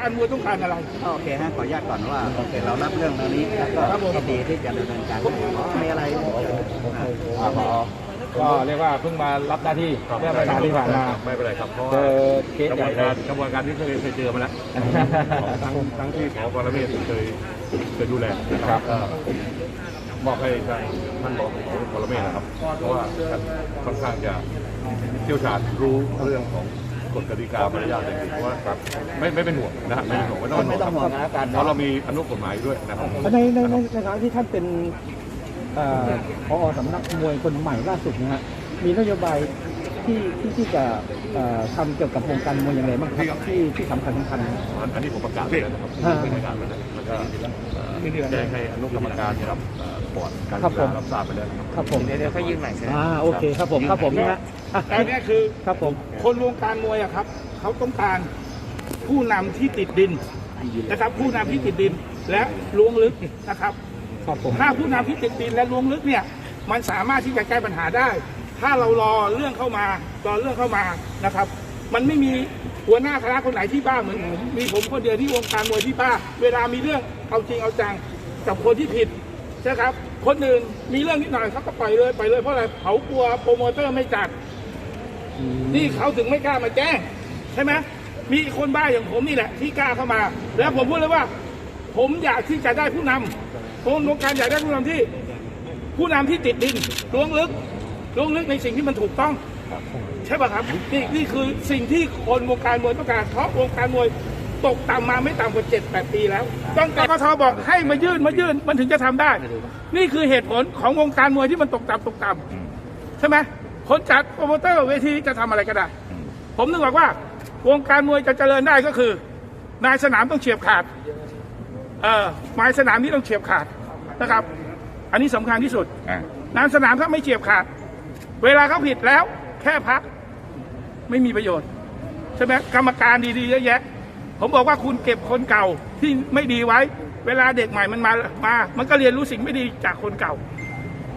การมวยต้องการอะไร โอเคฮะขออนุญาตก่อนว่าโอเคเรารับเรื่องตรงนี้แล้วก็ครับผมยินดีที่จะดำเนินการให้มีอะไรอ่าครับผอก็เรียกว่าเพิ่งมารับหน้าที่เมื่อไม่นานที่ผ่านมาไม่เป็นไรครับเพราะเจว่าอเคสกระใหบญ่วนเลการยกระบวนการที่เคยเคยเจอมาแล้วทั้งทั้งที่ขอปรเมศเคยเคยดูแลนะครับก็มอบให้ทางท่านรองของปรเมศนะครับ เพราะว่าท่านค่อนข้างจะเชี่ยวชาญรู้เรื่องของ กฎกติกามารยาทจริงๆเพราะว่าครับไม่ไม่เป็นห่วงนะฮะไม่เป็นห่วงไม่ต้องไม่เป็นต้องห่ห่ววงงครับนะการเพราะเรามีอนุกฎหมายด้วยนะครับ ในในในในฐานะที่ท่านเป็นเอ่อพอสำนักมวยคนใหม่ล่าสุดนะฮะมีนโยบายที่ที่ที่จะเอ่อทำเกี่ยวกับวงการมวยอย่างไรบ้างครับที่ที่สำคัญสำคัญอันนี้ผมประกาศไปแล้วนะครับอ่าประกาศไปแล้วแล้วก็เอ่อแจ้งให้อนุกรรมการกับเอ่อบ อร์ดการครับกีผฬามรับทราบไปแล้วนะครับ ครับผมเดี๋ยวเดี๋ยวเขายืนใหม่ใช่ไหม อ่าโอเคครับผมครับผมนะฮะอะแต่เนี่ยคือครับผม คนวงการมวยอะครับ เขาต้องการผู้นำที่ติดดินนะครับ ผู้นำที่ติดดินและล้วงลึกนะครับ ครับผม ถ้าผู้นำที่ติดดินและล้วงลึกเนี่ย มันสามารถที่จะแก้ปัญหาได้ ถ้าเรารอเรื่องเข้ามารอเรื่องเข้ามานะครับ มันไม่มีหัวหน้าคณะคนไหนที่บ้าเหมือนผมมีผมคนเดียวที่วงการมวยที่บ้า เวลามีเรื่องเอาจริงเอาจังกับคนที่ผิด ใช่ครับ คนหนึ่งมีเรื่องนิดหน่อยเขาก็ปล่อยเลยไปเลยเพราะอะไรเขากลัวโปรโมเตอร์ไม่จัด นี่เขาถึงไม่กล้ามาแจ้ง ใช่ไหมมีคนบ้าอย่างผมนี่แหละ ที่กล้าเข้ามา แล้วผมพูดเลยว่า ผมอยากที่จะได้ผู้นำผมต้องการอยากได้ผู้นำที่ ผู้นำที่ติดดินล้วงลึกล้วงลึกในสิ่งที่มันถูกต้อง ใช่ป่ะครับนี่นี่คือสิ่งที่คนวงการมวยต้องการเพราะวงการมวย ตกต่ำมาไม่ต่ำกว่าเจ็ดแปดปีแล้ว ต้องแต่กทบอกให้มายื่นมายื่นมันถึงจะทำได้ นี่คือเหตุผลของวงการมวยที่มันตกต่ำตกต่ำใช่ไหมคนจัดโปรโมเตอร์เวทีจะทำอะไรก็ได้ ผมนึกบอกว่า วงการมวยจะเจริญได้ก็คือ นายสนามต้องเฉียบขาด เอ่อไม้สนามนี้ต้องเฉียบขาดนะครับ อันนี้สำคัญที่สุดนายสนามถ้าไม่เฉียบขาด เวลาเขาผิดแล้ว แค่พัก ไม่มีประโยชน์ใช่ไหมกรรมการดีๆเยอะแยะ ผมบอกว่าคุณเก็บคนเก่าที่ไม่ดีไว้ เวลาเด็กใหม่มันมามา มันก็เรียนรู้สิ่งไม่ดีจากคนเก่า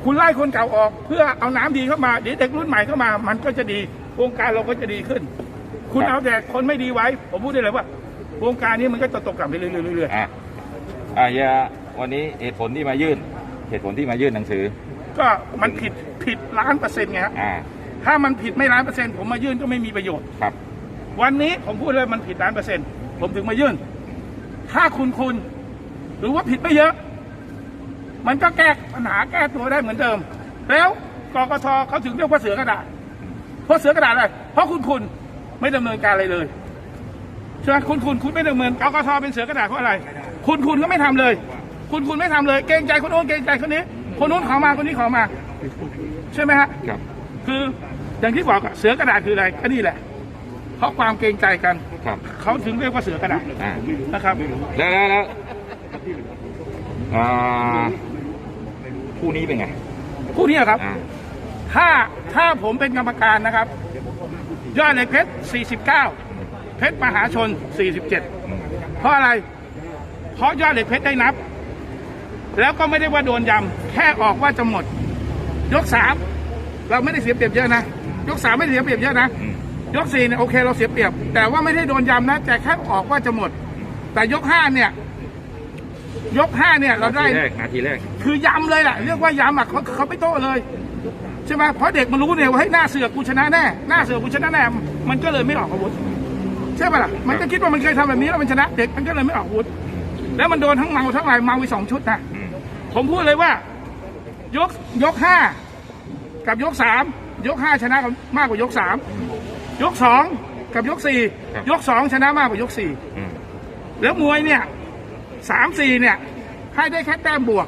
คุณไล่คนเก่าออก เพื่อเอาน้ำดีเข้ามาเดี๋ยวเด็กรุ่นใหม่เข้ามา มันก็จะดีวงการเราก็จะดีขึ้น คุณเอาแต่คนไม่ดีไว้ ผมพูดได้เลยว่าวงการนี้มันก็จะตกกลับไปเรื่อยๆอะอะยาวันนี้เหตุผลที่มายื่น เหตุผลที่มายื่นหนังสือ ก็มันผิดผิดล้านเปอร์เซ็นต์ไงฮะอ่าถ้ามันผิดไม่ล้านเปอร์เซ็นต์ผมมายื่นก็ไม่มีประโยชน์ครับ วันนี้ผมพูดเลยมันผิดล้านเปอร์เซ็นต์ ผมถึงมายื่น ถ้าคุณคุณหรือว่าผิดไม่เยอะ มันก็แก้ปัญหาแก้ตัวได้เหมือนเดิม แล้วกกทเขาถึงเรียกว่าเสือกระดาษเพราะเสือกระดาษอะไรเพราะคุณคุณไม่ดำเนินการอะไรเลยใช่ไหมคุณคุณคุณไม่ดำเนินกกทเป็นเสือกระดาษเพราะอะไร คุณคุณก็ไม่ทำเลย คุณคุณไม่ทำเลย เกรงใจคนโน้นเกรงใจคนนี้คนโน้นขอมาคนนี้ขอมา ใช่ไหมฮะครับ คืออย่างที่บอกอะเสือกระดาษคืออะไรก็นี่แหละเพราะความเกรงใจกัน ครับ เขาถึงเรียกว่าเสือกระดาษอ่า นะครับ แล้วแล้วแล้วอ่าคู่นี้เป็นไงคู่นี้ครับ อ่าถ้าถ้าผมเป็นกรรมการนะครับ ยอดเหล็กเพชร 49 เพชรมหาชน 47เพราะอะไร เพราะยอดเหล็กเพชรได้นับ แล้วก็ไม่ได้ว่าโดนยำ แค่ออกว่าจะหมด ยกสามเราไม่ได้เสียเปรียบเยอะนะ ยกสามไม่ได้เสียเปรียบเยอะนะ อืม ยกสี่เนี่ยโอเคเราเสียเปรียบ แต่ว่าไม่ได้โดนยำนะแต่แค่ออกว่าจะหมด แต่ยกห้าเนี่ย ยกห้าเนี่ยเราได้ นาทีแรกนาทีแรก คือยำเลยแหละเรียกว่ายำอะเขาเขาไม่โต้เลยใช่ไหมเพราะเด็กมันรู้เนี่ยว่าให้ยหน้าเสือกกูชนะแน่หน้าเสือกกูชนะแน่มันก็เลยไม่ออกอาวุธใช่ป่ะล่ะมันก็คิดว่ามันเคยทำแบบนี้แล้วมันชนะ เด็กมันก็เลยไม่ออกอาวุธ แล้วมันโดนทั้งเมาทั้งอะไรเมาไปสองชุดนะอืม ผมพูดเลยว่า ยกยกห้ากับยกสามยกห้าชนะกันมากกว่ายกสาม ยกสองกับยกสี่ยกสองชนะมากกว่ายกสี่อืมแล้วมวยเนี่ยสามสี่เนี่ย ให้ได้แค่แต้มบวก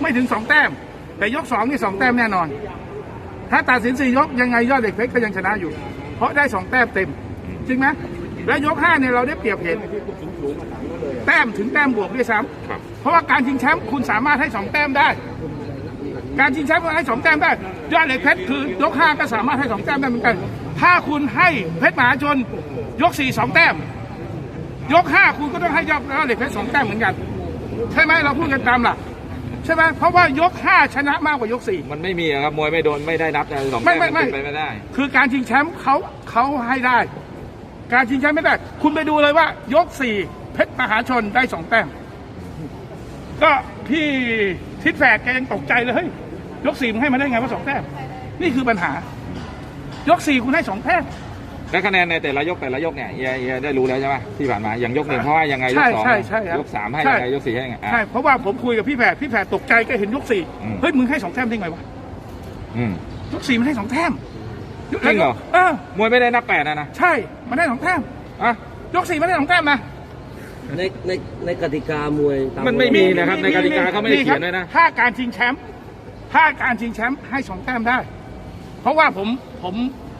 ไม่ถึงสองแต้ม แต่ยกสองนี่สองแต้มแน่นอน ถ้าตัดสินสี่ยกยังไงยอดเด็กเพชรก็ยังชนะอยู่ เพราะได้สองแต้มเต็ม จริงไหมแล้วยกห้าเนี่ยเราได้เปรียบเห็น แต้มถึงแต้มบวกด้วยซ้ครับำเพราะว่าการชิงแชมป์คุณสามารถให้สองแต้มได้ การชิงแชมป์คุณให้สองแต้มได้ ยอดเหล็กเพชรคือยกห้าก็สามารถให้สองแต้มได้เหมือนกัน ถ้าคุณให้เพชรมหาชนยกสี่สองแต้ม ยกห้าคุณก็ต้องให้ยอดเหล็กเพชรสองแต้มเหมือนกัน ใช่ไหมเราพูดกันตามหลักใช่ไหมเพราะว่ายกห้าชนะมากกว่ายกสี่มันไม่มีอะครับมวยไม่โดนไม่ได้นับแต่สองไม่แต้มไม่มันไม่เป็นไปไม่ได้ คือการชิงแชมป์เขาเขาให้ได้ การชิงแชมป์ไม่ได้ คุณไปดูเลยว่ายกสี่เพชรมหาชนได้สองแต้ม ก็พี่ทิศแฝดแกยังตกใจเลยเฮ้ยยกสี่มึงให้มาได้ไงว่าสองแต้มนี่คือปัญหา ยกสี่คุณให้สองแต้ม และคะแนนในแต่ละยกแต่ละยกเนี่ยเฮียเฮียได้รู้แล้วใช่ไหมที่ผ่านมาอย่างยกหนึ่งเพราะว่ายังไงยใช่กสองใช่ใช่ครับยกสามให้ใช่ ยังไงยกสี่ให้ยังไงอะ ใช่เพราะว่าผมคุยกับพี่แฝดพี่แฝดตกใจก็เห็นยกสี่อืม เฮ้ยมึงให้สองแต้มได้ไงวะอืม ยกสี่มันให้สองแต้มจริงเหรอ เออมวยไม่ได้นับแปดนะนะใช่มันได้สองแต้มอะ ยกสี่มันได้สองแต้มนะ ในในในกติกามวยตามันไม่มีนะครับในกติกาเขาไม่ได้เขียนไว้นะ ถ้าการชิงแชมป์ถ้าการชิงแชมป์ให้สองแต้มได้ เพราะว่าผมผม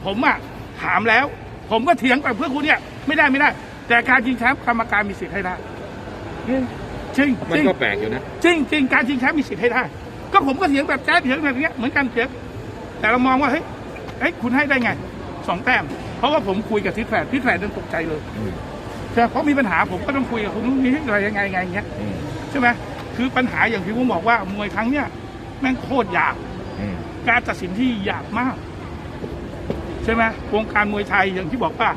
ผมอะถามแล้ว ผมก็เถียงกับเพื่อนคุณเนี่ย ไม่ได้ไม่ได้ แต่การชิงแชมป์กรรมการมีสิทธิ์ให้ได้จริงมันจริงก็แปลกอยู่นะจริงจริงการชิงแชมป์มีสิทธิ์ให้ได้ ก็ผมก็เถียงแบบแจ๊ดเถียงแบบเนี้ยเหมือนกันเถียงแต่เรามองว่าเฮ้ยเฮ้ยคุณให้ได้ไงสองแต้ม เพราะว่าผมคุยกับทิศแฝดทิศแฝดจนตกใจเลยอืมใช่เพราะมีปัญหาผมก็ต้องคุยกับคุณนู่นนี่อะไรยังไงไงอย่างเงี้ยอืมใช่ไหมคือปัญหาอย่างที่ผมบอกว่ามวยครั้งเนี้ยแม่งโคตรยากอืม การตัดสินที่ยากมาก ใช่ไหมวงการมวยไทยอย่างที่บอกว่า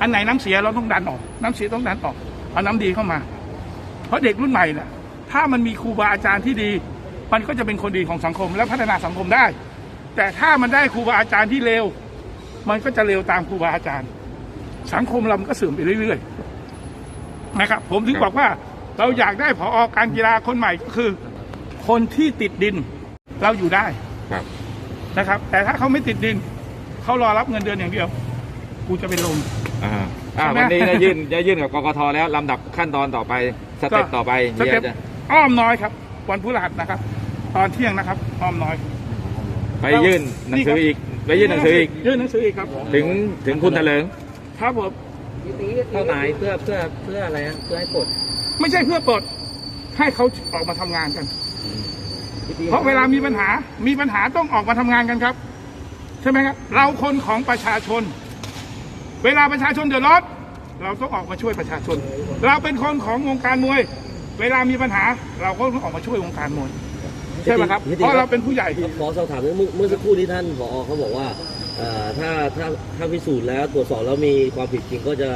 อันไหนน้ำเสียเราต้องดันออก น้ำเสียต้องดันออกเอาน้ำดีเข้ามา เพราะเด็กรุ่นใหม่น่ะ ถ้ามันมีครูบาอาจารย์ที่ดี มันก็จะเป็นคนดีของสังคมและพัฒนาสังคมได้ แต่ถ้ามันได้ครูบาอาจารย์ที่เลวมันก็จะเลวตามครูบาอาจารย์ สังคมเราก็เสื่อมไปเรื่อยๆนะครับ ผมถึงบอกว่าเราอยากได้ผอการกีฬาคนใหม่ก็คือ คนที่ติดดินเราอยู่ได้ ครับ นะครับ แต่ถ้าเขาไม่ติดดินเขารอรับเงินเดือนอย่างเดียว กูจะเป็นลม อ่าอ่าใช่ไหม วันนี้ได้ยื่นได้ยื่นกับกกทแล้วลำดับขั้นตอนต่อไปสเต็ปต่อไปสเฮียเต็ปจะอ้อมน้อยครับ วันพฤหัสนะครับ ตอนเที่ยงนะครับ อ้อมน้อย ไปยื่นหนังสืออีกไปยื่นหนังสืออีกยื่นหนังสืออีกครับถึงถึงคุณเถลิง ครับผม เป้าหมายเพื่อเพื่อเพื่ออะไรฮะเพื่อให้ปลด ไม่ใช่เพื่อปลดให้เขาออกมาทำงานกัน เพราะเวลามีปัญหามีปัญหาต้องออกมาทำงานกันครับ ใช่ไหมครับ เราคนของประชาชน เวลาประชาชนเดือดร้อนเราต้องออกมาช่วยประชาชน เราเป็นคนของวงการมวย เวลามีปัญหา เราก็ต้องออกมาช่วยวงการมวยใช่ไหมครับเพราะเราเป็นผู้ใหญ่ขอสอบถามเมื่อเมื่อสักครู่นี้ท่านผอเขาบอกว่าเอ่อถ้าถ้าถ้าพิสูจน์แล้วตรวจสอบแล้วมีความผิดจริงก็จะ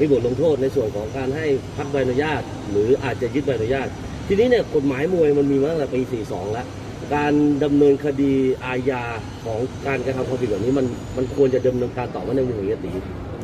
มีบทลงโทษในส่วนของการให้พักใบอนุญาต หรืออาจจะยึดใบอนุญาต ทีนี้เนี่ยกฎหมายมวยมันมีมาตั้งแต่ปี 42 แล้ว การดำเนินคดีอาญาของการกระทำความผิดแบบนี้มันมันควรจะดำเนินการต่อว่าในมุมของเฮียตี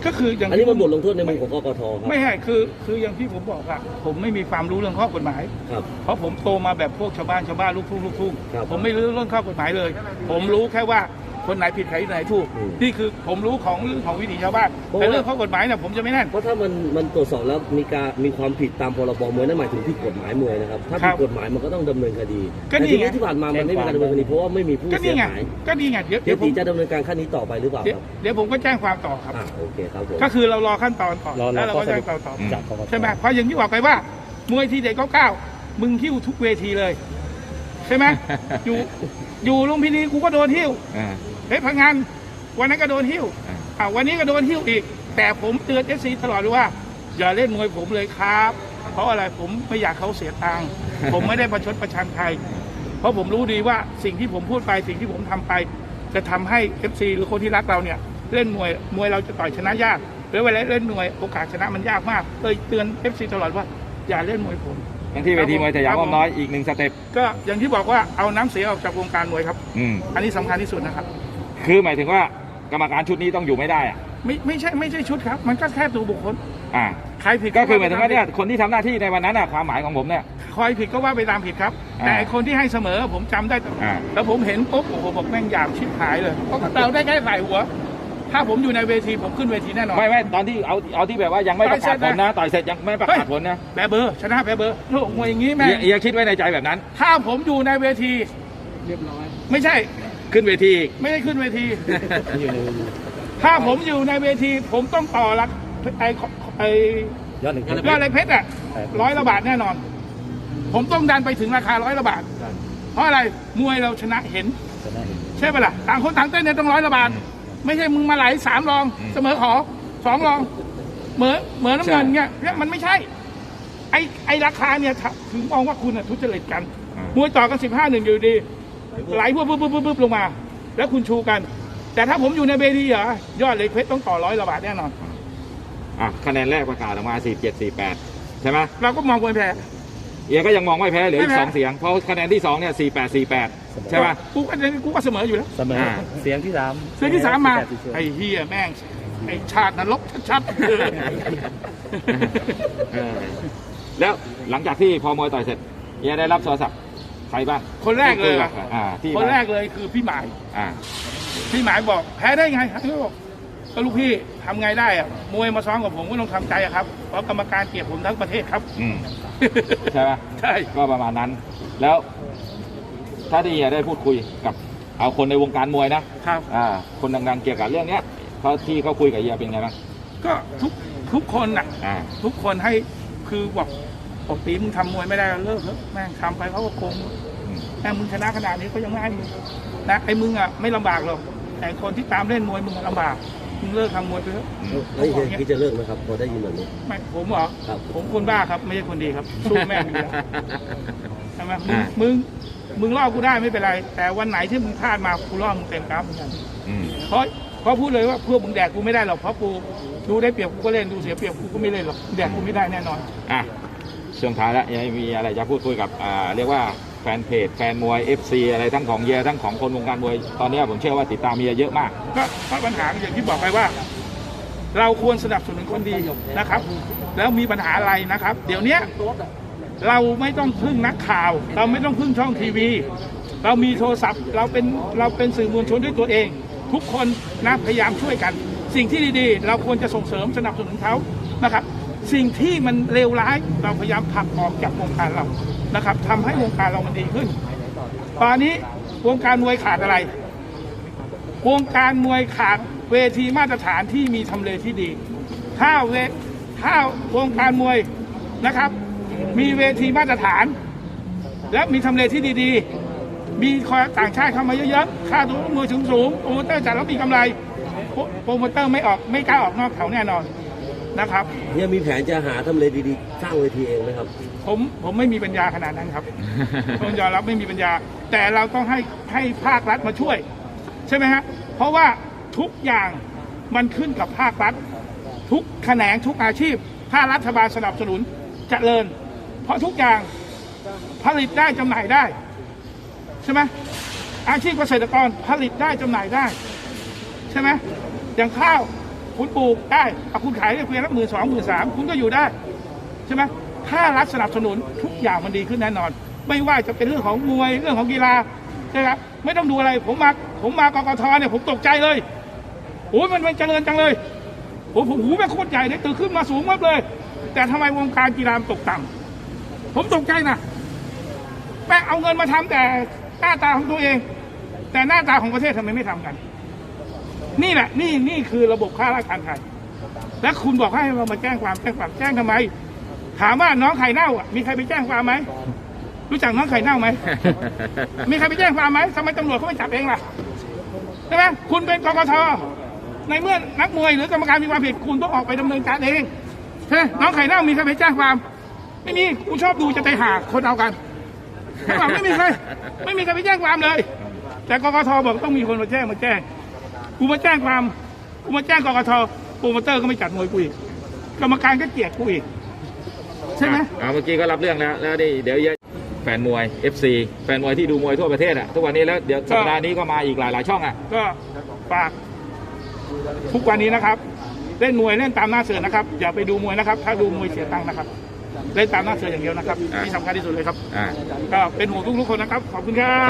ก็คืออย่างอันนี้มันบทลงโทษในมุมของกกทครับไม่ใช่คือคืออย่างที่ผมบอกอะผมไม่มีความรู้เรื่องข้อกฎหมาย ครับ เพราะผมโตมาแบบพวกชาวบ้านชาวบ้านลูกทุ่งลูกทุ่งครับ ผมไม่รู้เรื่องข้อกฎหมายเลย ผมรู้แค่ว่า คนไหนผิดใครไหนถูก อืม นี่คือผมรู้ของเรื่องของวิถีชาวบ้านเพราะแต่ว่าเรื่องข้อกฎหมายเนี่ยผมจะไม่แน่น เพราะถ้ามันมันตรวจสอบแล้วมีการมีความผิดตามพรบมวยนั่นหมายถึงผิดกฎหมายมวยนะครับถ้าครัผิดบกฎหมายมันก็ต้องดำเนินคดีก็แต่นี่ทีไงนี้ที่ผ่านมามันไม่มีการดำเนินคดีเพราะว่าไม่มีผู้ก็เสีนี่ยไงหายก็นี่ไงเดี๋ยวเฮีเดี๋ยยวผตีมจะดำเนินการขั้นนี้ต่อไปหรือเปล่าเดี๋ยวครับเดี๋ยวผมก็แจ้งความต่อครับ อ่าโอเคครับผม ก็คือเรารอขั้นตอนก่อนรอรอแล้วเราข้อก็สแจ้รุงปต่อต่อจากกกตใช่ไหมเพราะอย่างที่บอกไปว่ามวยทีเด็กเก้าเก้ามึงหิ้วทุกเวทีเลย ใช่ไหมอยู่อยู่ลุมพินีกูก็โดนหิ้วอ่า เฮ้ยพังงานวันนั้นก็โดนหิ้วอ่า อ่าวันนี้ก็โดนหิ้วอีก แต่ผมเตือนเอฟซีตลอดเลยว่า อย่าเล่นมวยผมเลยครับ เพราะอะไรผมไม่อยากเขาเสียตังค์ ผมไม่ได้ประชดประชันใคร เพราะผมรู้ดีว่าสิ่งที่ผมพูดไปสิ่งที่ผมทำไป จะทำให้เอฟซีหรือคนที่รักเราเนี่ย เล่นมวยมวยเราจะต่อยชนะยากหรือเวลาเล่นมวยโอกาสชนะมันยากมากเลยเตือนเอฟซีตลอดว่า อย่าเล่นมวยผม ทั้งที่เวทีมวยสยามครับผมอ้อมน้อยอีกหนึ่งสเต็ปก็อย่างที่บอกว่าเอาน้ำเสียออกจากวงการมวยครับ อืมอันนี้สำคัญที่สุดนะครับ คือหมายถึงว่ากรรมการชุดนี้ต้องอยู่ไม่ได้อะไม่ไม่ใช่ไม่ใช่ชุดครับ มันก็แค่ตัวบุคคลอ่า ใครผิดก็คือหมายถึงว่าเนี่ยคนที่ทำหน้าที่ในวันนั้นอะความหมายของผมเนี่ย ใครผิดก็ว่าไปตามผิดครับ อ่า แต่ไอ้คนที่ให้เสมอผมจำได้ตลอดอ่า แล้วผมเห็นปุ๊บโอ้โหบอกแม่งหยาบชิบหายเลยเพราะเราได้แค่ใส่หัว ถ้าผมอยู่ในเวทีผมขึ้นเวทีแน่นอน ไม่ไม่ตอนที่เอาเอาที่แบบว่ายังไม่ประกาศผลนะต่อยเสร็จยังไม่ประกาศผลนะแบเบอร์ชนะแบเบอร์โลกมวยอย่างนี้แม่งเฮียเฮียคิดไว้ในใจแบบนั้น ถ้าผมอยู่ในเวทีเรียบร้อย ไม่ใช่ขึ้นเวทีอีกไม่ได้ขึ้นเวที ถ้าผมอยู่ในเวทีผมต้องต่อรักไอ้ไอ้ยอดหนึ่งยอดเหล็กเพชรอะร้อยละบาทแน่นอน ผมต้องดันไปถึงราคาร้อยละบาท เพราะอะไรมวยเราชนะเห็น ใช่ปะล่ะต่างคนต่างเต้นเนี่ยต้องร้อยละบาท ไม่ใช่มึงมาไหลสามรอง เสมอขอสองรอง เหมือนเหมือนน้ำเงินเงี้ยเนี่ยมันไม่ใช่ ไอไอราคาเนี่ยถึงมองว่าคุณอะทุจริตกันมวยต่อกันสิบห้าหนึ่งอยู่ดีไหลปุ๊บปุ๊บปุ๊บปุ๊บลงมา แล้วคุณชูกัน แต่ถ้าผมอยู่ในเวทีเหรอยอดเหล็กเพชรต้องต่อร้อยละบาทแน่นอนอะคะแนนแรกประกาศออกมา47 48ใช่ไหมเราก็มองมวยแพ้ เอียก็ยังมองไม่แพ้เหลืออีไม่กแพ้สองเสียง เพราะคะแนนที่สองเนี่ยสี่แปดสี่แปดใช่ไหมกูก็กูก็เสมออยู่แล้วเสมออ่าเสียงที่สามเสียงที่สามมาแปดสิบเจ็ดไอ้เฮียแม่งไอ้ชาตินรกชัดเออแล้วหลังจากที่พอมวยต่อยเสร็จเอียได้รับโทรศัพท์ใครบ้างๆคนแรกเลยอะอ่าที่คนแรกเลยคือพี่หมายอ่าพี่หมายบอกแพ้ได้ไงเขาบอกก็ลูกพี่ ทำไงได้อะมวยมาซ้อมกับผมก็ต้องทำใจอะครับเพราะกรรมการเกลียดผมทั้งประเทศครับอืมใช่ไหมใช่ก็ประมาณนั้น แล้ว ถ้าที่เอียได้พูดคุยกับ เอาคนในวงการมวยนะครับอ่าคนดังๆเกี่ยวกับเรื่องเนี้ยเขาที่เขาคุยกับเอียเป็นไงบ้างก็ทุกทุกคนน่ะอ่าทุกคนให้คือบอกปกติมึงทำมวยไม่ได้เลิกเถอะแม่งทำไปเขาก็คงอืมแม่งมึงชนะขนาดนี้ก็ยังไม่ให้มึงนะไอ้มึงอะไม่ลำบากหรอกแต่คนที่ตามเล่นมวยมึงอะลำบากมึง เลิกทำมวยไปเถอะแล้วเฮียคิดจะเลิกไหมครับ พอได้ยินแบบนี้ไม่ผมเหรอครับผมคนบ้าครับ ไม่ใช่คนดีครับสู้แม่งอยู่แล้วใช่ไหมมึงอ่ามึงมึงล่อกูได้ไม่เป็นไร แต่วันไหนที่มึงพลาดมากูล่อมึงเต็มกราฟเหมือนกันอืมเพราะเพราะพูดเลยว่าพวกมึงแดกกูไม่ได้หรอกเพราะกูดูได้เปรียบกูก็เล่นดูเสียเปรียบกูก็ไม่เล่นหรอกแดกกูไม่ได้แน่นอนอะช่วงท้ายแล้วยังมีอะไรจะพูดคุยกับอ่าเรียกว่า แฟนเพจแฟนมวย FC อะไรทั้งของเยียทั้งของคนวงการมวยตอนนี้ผมเชื่อว่าติดตามเยียเยอะมากก็ปัญหาอย่างที่บอกไปว่า เราควรสนับสนุนคนดีนะครับ แล้วมีปัญหาอะไรนะครับ เดี๋ยวเนี้ยเราไม่ต้องพึ่งนักข่าว เราไม่ต้องพึ่งช่องทีวี เรามีโทรศัพท์ เราเป็นเราเป็นสื่อมวลชนด้วยตัวเอง ทุกคนนะพยายามช่วยกัน สิ่งที่ดีๆ เราควรจะส่งเสริมสนับสนุนเขานะครับ สิ่งที่มันเลวร้ายเราพยายามผลักออกจากวงการเรา นะครับทำให้วงการเรามันดีขึ้น ตอนนี้วงการมวยขาดอะไร วงการมวยขาดเวทีมาตรฐานที่มีทำเลที่ดี ถ้าเวถ้าวงการมวยนะครับ มีเวทีมาตรฐาน และมีทำเลที่ดีๆ มีคอต่างชาติเข้ามาเยอะๆ ค่าตัวมวยสูงๆ โปรโมเตอร์จัดแล้วมีกำไร โปรโปรโมเตอร์ไม่ออกไม่กล้าออกนอกแถวแน่นอน นะครับเฮียมีแผนจะหาทำเลดีๆ สร้างเวทีเองไหมครับ ผมผมไม่มีปัญญาขนาดนั้นครับ ต้องยอมรับไม่มีปัญญา แต่เราต้องให้ให้ภาครัฐมาช่วย ใช่ไหมฮะเพราะว่าทุกอย่างมันขึ้นกับภาครัฐ ทุกแขนงทุกอาชีพ ถ้ารัฐบาลสนับสนุนเจริญ เพราะทุกอย่างผลิตได้จำหน่ายได้ ใช่ไหมอาชีพเกษตรกรผลิตได้จำหน่ายได้ ใช่ไหมอย่างข้าว คุณปลูกได้เอาคุณขายได้เพียงละหมื่นสองหมื่นสามคุณก็อยู่ได้ ใช่ไหมถ้ารัฐสนับสนุนทุกอย่างมันดีขึ้นแน่นอน ไม่ว่าจะเป็นเรื่องของมวยเรื่องของกีฬานะครับไม่ต้องดูอะไรผมมาผมมากกทเนี่ยผมตกใจเลยโอ้ยมันมันเจริญจังเลยโอ้ผมหูแม่โคตรใหญ่เลยตื่นขึ้นมาสูงมากเลย แต่ทำไมวงการกีฬาตกต่ำผมตกใจนะแม่งเอาเงินมาทำแต่หน้าตาของตัวเอง แต่หน้าตาของประเทศทำไมไม่ทำกัน นี่แหละนี่นี่คือระบบค่าราชการไทย และคุณบอกให้เรามาแจ้งความแจ้งความแจ้งทำไม ถามว่าน้องไข่เน่าอะมีใครไปแจ้งความไหมรู้จักน้องไข่เน่าไหมมีใครไปแจ้งความไหมทำไมตำรวจเขาไม่จับเองล่ะใช่ไหมคุณเป็นกกทในเมื่อนักมวยหรือกรรมการมีความผิดคุณต้องออกไปดำเนินการเองใช่น้องไข่เน่ามีใครไปแจ้งความ ไม่มีกูชอบดูจะไปหาคนเอากันข้างหลังไม่มีใครไม่มีใครไปแจ้งความเลย แต่กกทบอกต้องมีคนมาแจ้งมาแจ้ง กูมาแจ้งความกูมาแจ้งกกทโปรโมเตอร์ก็ไม่จัดมวยกูอีกกรรมการก็เกลียดกูอีกใช่ไหมอ่าเมื่อกี้ก็รับเรื่องแล้วแล้วนี่เดี๋ยวแฟนมวย FC แฟนมวยที่ดูมวยทั่วประเทศอะทุกวันนี้แล้วเดี๋ยวสัปดาห์นี้ก็มาอีกหลายหลายๆช่องอะก็ฝากทุกวันนี้นะครับ เล่นมวยเล่นตามหน้าเสือนะครับ อย่าไปดูมวยนะครับ ถ้าดูมวยเสียตังค์นะครับเล่นตามหน้าเสืออย่างเดียวนะครับอ่าที่สำคัญที่สุดเลยครับอ่าก็เป็นห่วงทุกๆคนนะครับขอบคุณครับ